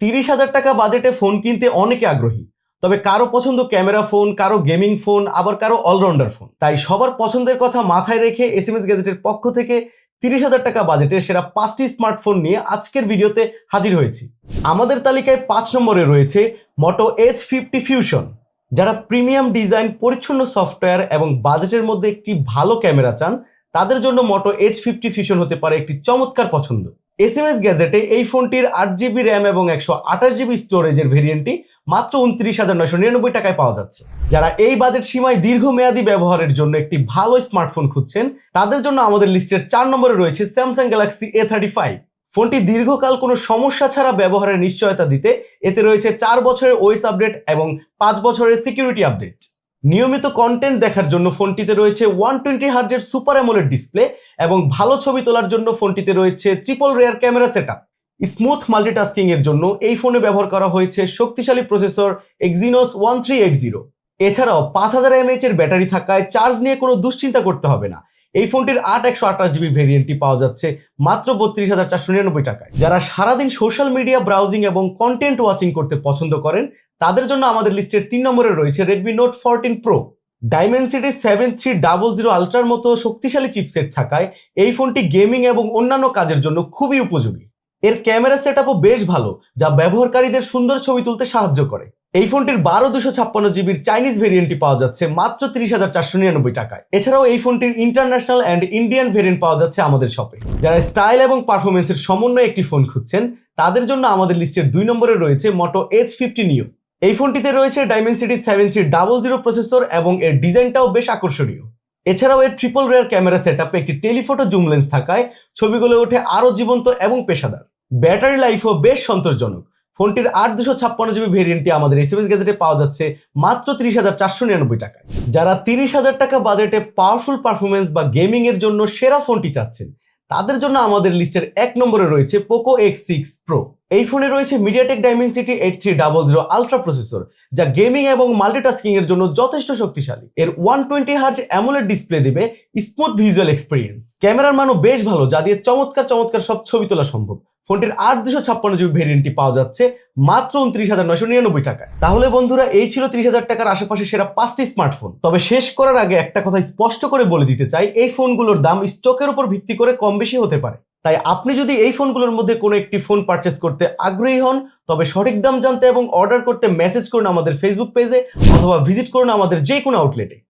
তিরিশ হাজার টাকা বাজেটে ফোন কিনতে অনেকে আগ্রহী। তবে কারও পছন্দ ক্যামেরা ফোন, কারও গেমিং ফোন, আবার কারও অলরাউন্ডার ফোন। তাই সবার পছন্দের কথা মাথায় রেখে এস এম এস গ্যাজেটের পক্ষ থেকে তিরিশ হাজার টাকা বাজেটের সেরা পাঁচটি স্মার্টফোন নিয়ে আজকের ভিডিওতে হাজির হয়েছি। আমাদের তালিকায় পাঁচ নম্বরে রয়েছে মোটো এইচ ফিফটি ফিউশন যারা প্রিমিয়াম ডিজাইন, পরিচ্ছন্ন সফটওয়্যার এবং বাজেটের মধ্যে একটি ভালো ক্যামেরা চান, তাদের জন্য মোটো এইচ ফিফটি ফিউশন হতে পারে একটি চমৎকার পছন্দ। এস এম এস গ্যাজেটে এই ফোনটির আট জিবি র্যাম এবং একশো আঠাশ জিবি স্টোরেজের ভেরিয়েন্টটি মাত্র উনত্রিশ হাজার নয়শো নিরানব্বই টাকায় পাওয়া যাচ্ছে। যারা এই বাজেট সীমায় দীর্ঘমেয়াদী ব্যবহারের জন্য একটি ভালো স্মার্টফোন খুঁজছেন, তাদের জন্য আমাদের লিস্টের চার নম্বরে রয়েছে Samsung Galaxy A thirty five. ফোনটি দীর্ঘকাল কোনো সমস্যা ছাড়া ব্যবহারের নিশ্চয়তা দিতে এতে রয়েছে চার বছরের ওয়েস আপডেট এবং পাঁচ বছরের সিকিউরিটি আপডেট। নিয়মিত কন্টেন্ট দেখার জন্য ফোনটিতে রয়েছে ওয়ান টোয়েন্টি হার্জের সুপার অ্যামোলেড ডিসপ্লে এবং ভালো ছবি তোলার জন্য ফোনটিতে রয়েছে triple rear camera set up smooth multitasking এর জন্য এই ফোনে ব্যবহার করা হয়েছে শক্তিশালী processor Exynos one three eight zero এছাড়াও পাঁচ হাজার এমএএচ এর ব্যাটারি থাকায় চার্জ নিয়ে কোনো দুশ্চিন্তা করতে হবে না। এই ফোনটির আট একশো আঠাশ জিবি ভেরিয়েন্টটি পাওয়া যাচ্ছে, মাত্র বত্রিশ হাজার চারশো নিরানব্বই টাকায়। যারা সারাদিন সোশ্যাল মিডিয়া ব্রাউজিং এবং কন্টেন্ট ওয়াচিং করতে পছন্দ করেন, তাদের জন্য আমাদের লিস্টের তিন নম্বরে রয়েছে Redmi Note fourteen Pro Dimensity seven three double zero আলট্রার মতো শক্তিশালী চিপসেট থাকায় এই ফোনটি গেমিং এবং অন্যান্য কাজের জন্য খুবই উপযোগী। এর ক্যামেরা সেটআপও বেশ ভালো, যা ব্যবহারকারীদের সুন্দর ছবি তুলতে সাহায্য করে। এই ফোনটির বারো দুশো ছাপ্পান্ন জিবির চাইনিজ ভেরিয়েন্টটি পাওয়া যাচ্ছে মাত্র তিরিশ হাজার চারশো নিরানব্বই টাকায়। এছাড়াও এই ফোনটির ইন্টারন্যাশনাল অ্যান্ড ইন্ডিয়ান ভেরিয়েন্ট পাওয়া যাচ্ছে আমাদের শপে যারা স্টাইল এবং পারফরমেন্সের সমন্বয়ে একটি ফোন খুঁজছেন, তাদের জন্য আমাদের লিস্টের দুই নম্বরে রয়েছে মোটো এইচ ফিফটি নিউ এই ফোনটিতে রয়েছে Dimensity seven three double zero processor এবং এর ডিজাইনটাও বেশ আকর্ষণীয়। এছাড়াও এর ট্রিপল রেয়ার ক্যামেরা সেটআপে একটি টেলিফোটো জুম লেন্স থাকায় ছবিগুলো ওঠে আরও জীবন্ত এবং পেশাদার। ব্যাটারি লাইফও বেশ সন্তোষজনক। ফোনটির আট দুশো ছাপ্পান্ন জিবি ভেরিয়েন্টটি আমাদের এস এম এস গ্যাজেটে পাওয়া যাচ্ছে মাত্র তিরিশ হাজার চারশো নিরানব্বই টাকায়। যারা তিরিশ হাজার টাকা বাজেটে পাওয়ারফুল পারফরমেন্স বা গেমিং এর জন্য সেরা ফোনটি চাচ্ছেন, তাদের জন্য আমাদের লিস্টের এক নম্বরে রয়েছে পোকো এক্স সিক্স প্রো এই ফোনে রয়েছে MediaTek Dimensity eight three double zero ultra processor যা গেমিং এবং মাল্টিটাস্কিং এর জন্য যথেষ্ট শক্তিশালী। এর one twenty hertz AMOLED display দিবে স্মুথ ভিজুয়াল এক্সপিরিয়েন্স ক্যামেরার মানও বেশ ভালো, যা দিয়ে চমৎকার চমৎকার সব ছবি তোলা সম্ভব। ফোনটির আট দুশো ছাপ্পান্ন জিবি ভেরিয়েন্টটি পাওয়া যাচ্ছে মাত্র উনত্রিশ হাজার নয়শো নিরানব্বই টাকায়। তাহলে বন্ধুরা, এই ছিল ত্রিশ হাজার টাকার আশেপাশে সেরা পাঁচটি স্মার্টফোন তবে শেষ করার আগে একটা কথা স্পষ্ট করে বলে দিতে চাই, এই ফোনগুলোর দাম স্টকের উপর ভিত্তি করে কম বেশি হতে পারে। তাই আপনি যদি এই ফোনগুলোর মধ্যে কোনো একটি ফোন পারচেস করতে আগ্রহী হন, তবে সঠিক দাম জানতে এবং অর্ডার করতে মেসেজ করুন আমাদের ফেসবুক পেজে অথবা ভিজিট করুন আমাদের যে কোনো আউটলেটে